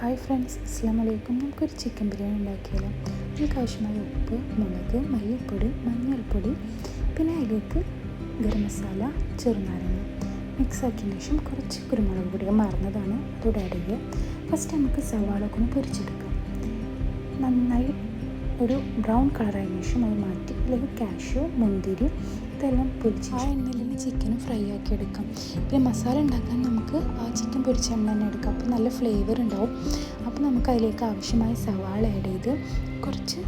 Hi friends അസ്സാം വലൈക്കും നമുക്കൊരു ചിക്കൻ ബിരിയാണി ഉണ്ടാക്കിയാലോ? അതിലേക്ക് ആവശ്യമായ ഉപ്പ് മുളക് മല്ലിപ്പൊടി മഞ്ഞൾപ്പൊടി പിന്നെ അതിലേക്ക് ഗരം മസാല ചെറുനാരങ്ങ. മിക്സ് ആക്കിയതിന് ശേഷം കുറച്ച് കുരുമുളക് പൊടി മറന്നതാണ് അതോടെ ആഡ് ചെയ്യുക. ഫസ്റ്റ് നമുക്ക് സവാള കൊണ്ട് പൊരിച്ചെടുക്കാം. നന്നായി ഒരു ബ്രൗൺ കളറായതിനു ശേഷം അത് മാറ്റി. അല്ലെങ്കിൽ കാഷ്യൂ മുന്തിരി ഇതെല്ലാം പൊരിച്ച് ആ എണ്ണയിൽ തന്നെ ചിക്കൻ ഫ്രൈ ആക്കി എടുക്കാം. പിന്നെ മസാല ഉണ്ടാക്കാൻ നമുക്ക് ആ ചിക്കൻ പൊരിച്ച എണ്ണ തന്നെ എടുക്കാം. അപ്പോൾ നല്ല ഫ്ലേവർ ഉണ്ടാവും. അപ്പോൾ നമുക്ക് അതിലേക്ക് ആവശ്യമായ സവാള ആഡ് ചെയ്ത് കുറച്ച്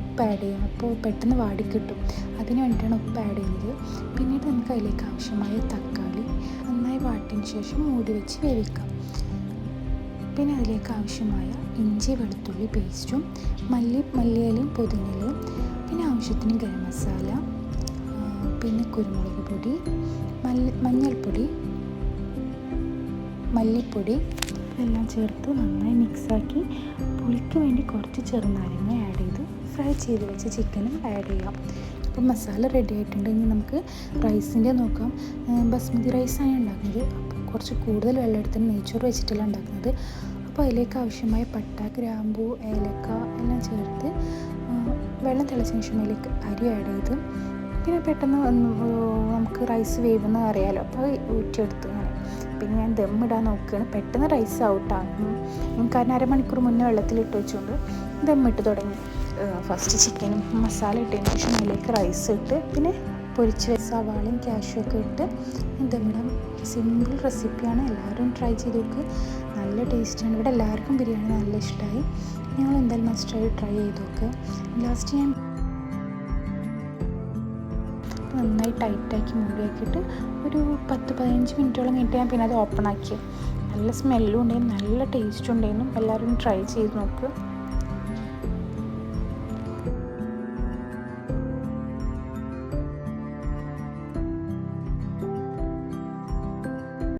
ഉപ്പ് ആഡ് ചെയ്യാം. അപ്പോൾ പെട്ടെന്ന് വാടിക്കിട്ടും അതിന് വേണ്ടിയിട്ടാണ് ഉപ്പ് ആഡ് ചെയ്യുന്നത്. പിന്നീട് നമുക്ക് അതിലേക്ക് ആവശ്യമായ തക്കാളി നന്നായി വാട്ടിന് ശേഷം മൂടി വെച്ച് വേവിക്കാം. പിന്നെ അതിലേക്ക് ആവശ്യമായ ഇഞ്ചി വെളുത്തുള്ളി പേസ്റ്റും മല്ലി മല്ലിയിലയും പുതിനയിലയും പിന്നെ ആവശ്യത്തിന് ഗരം മസാല പിന്നെ കുരുമുളക് പൊടി മല്ല മഞ്ഞൾപ്പൊടി മല്ലിപ്പൊടി ഇതെല്ലാം ചേർത്ത് നന്നായി മിക്സാക്കി പുളിക്ക് വേണ്ടി കുറച്ച് ചെറുനാരങ്ങ ആഡ് ചെയ്ത് ഫ്രൈ ചെയ്ത് വെച്ച ചിക്കനും ആഡ് ചെയ്യാം. അപ്പോൾ മസാല റെഡി ആയിട്ടുണ്ട്. ഇനി നമുക്ക് റൈസിന്റെ നോക്കാം. ബസ്മതി റൈസാണ് ഉണ്ടാക്കുന്നത്. അപ്പോൾ കുറച്ച് കൂടുതൽ വെള്ളം എടുത്തിട്ട് നെയ്ച്ചോറ് വെച്ചിട്ടല്ല ഉണ്ടാക്കുന്നത്. അപ്പോൾ അതിലേക്ക് ആവശ്യമായ പട്ട ഗ്രാമ്പൂ ഏലക്ക എല്ലാം ചേർത്ത് വെള്ളം തിളച്ചതിന് ശേഷം അതിലേക്ക് അരി ആഡ് ചെയ്ത് പിന്നെ പെട്ടെന്ന് നമുക്ക് റൈസ് വേവെന്ന് അറിയാലോ. അപ്പോൾ ഊറ്റിയെടുത്തു പിന്നെ ഞാൻ ദമ്മിടാൻ നോക്കുകയാണ്. പെട്ടെന്ന് റൈസ് ഔട്ടാണ് അതിന് അരമണിക്കൂർ മുന്നേ വെള്ളത്തിലിട്ട് വെച്ചുകൊണ്ട് ദമ്മിട്ട് തുടങ്ങി. ഫസ്റ്റ് ചിക്കനും മസാല ഇട്ടതിന് ശേഷം അതിലേക്ക് റൈസ് ഇട്ട് പിന്നെ പൊരിച്ച് സവാളയും ക്യാഷും ഒക്കെ ഇട്ട് ദമ്മിടാൻ സിമ്പിൾ റെസിപ്പിയാണ് എല്ലാവരും ട്രൈ ചെയ്ത് നോക്ക്. നല്ല ടേസ്റ്റാണ് ഇവിടെ എല്ലാവർക്കും ബിരിയാണി നല്ല ഇഷ്ടമായി ഞങ്ങൾ എന്തായാലും മസ്റ്റായി ട്രൈ ചെയ്ത് നോക്ക്. ലാസ്റ്റ് ഞാൻ നന്നായി ടൈറ്റാക്കി മൂടിയാക്കിയിട്ട് ഒരു പത്ത് പതിനഞ്ച് മിനിറ്റോളം കഴിഞ്ഞിട്ട് ഞാൻ പിന്നെ അത് ഓപ്പൺ ആക്കി നല്ല സ്മെല്ലും ഉണ്ടായിരുന്നു നല്ല ടേസ്റ്റും ഉണ്ടായിരുന്നു. എല്ലാവരും ട്രൈ ചെയ്ത് നോക്ക്.